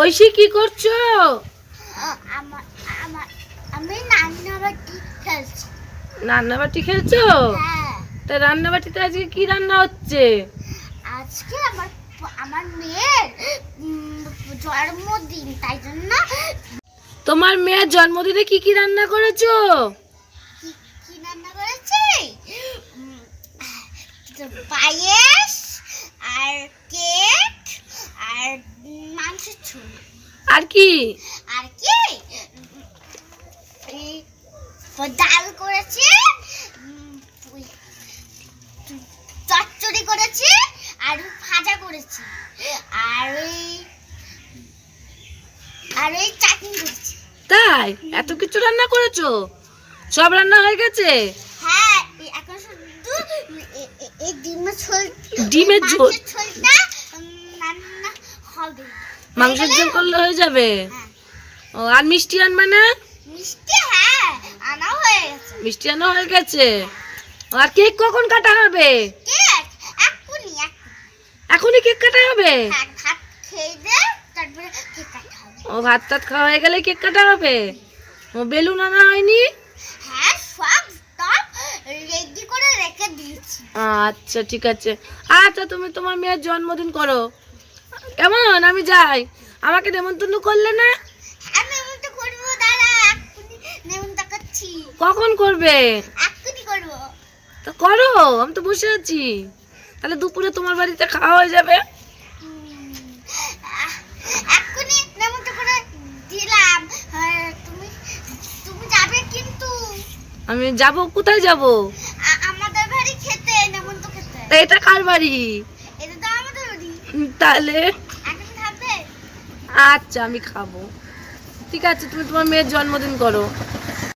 ঐশী কি করছ? আমি রান্নাবাটি খেলছি। রান্নাবাটি খেলছো? হ্যাঁ। তা রান্নাবাটিতে আজকে কি রান্না হচ্ছে? আজকে আমার আমার মেয়ের জন্মদিন তাই জন্য তোমার মেয়ের জন্মদিনে কি কি রান্না করেছ? কি রান্না করেছি? পায়েস আর কেক আর মাংসের ঝোল আর কি? আর কি? ডাল করেছি চচ্চড়ি করেছি আর ভাজা করেছি। আর ওই আর ওই চাটনি করেছি। তাই? এত কিছু রান্না করেছ? সব রান্না হয়ে গেছে? হ্যাঁ এই এখন শুধু এই ডিমের ঝোল ডিমের ঝোল? মাংসের ঝোলটা উম, রান্না হবে মাংসের ঝোল করলে হয়ে যাবে? ও আর মিষ্টি আনবে না? মিষ্টি হ্যাঁ আনা হয়ে গেছে। মিষ্টি আনা হয়ে গেছে। আর কেক কখন কাটা হবে? এখনই কেক কাটা হবে? ভাত খেয়ে দে তারপরে কেক কাটা হবে। ও ভাত টাত খাওয়া হয়ে গেলে কেক কাটা হবে? ও বেলুন আনা হয়নি? হ্যাঁ আচ্ছা ঠিক আছে। আচ্ছা তুমি তোমার মেয়ের জন্মদিন করো। কেমন? আমি যাই। আমাকে নেমন্তন্ন করলে না? আমি তো করব দাঁড়া এক্ষুনি নেমন্তন্ন করছি। কখন করবে? এক্ষুনি করব। তো করো আমি তো বসে আছি। তাহলে দুপুরে তোমার বাড়িতে খাওয়া হয়ে যাবে। এক্ষুনি নেমন্তন্ন করে দিলাম। তুমি তুমি যাবে কিন্তু। আমি যাব কোথায় যাব? আমাদের বাড়ি খেতে নেমন্তন্ন খেতে। তা এটা কার বাড়ি এটা তো আমাদের বাড়ি উম, তাহলে আচ্ছা আমি খাব। ঠিক আছে তুমি তোমার মেয়ের জন্মদিন করো।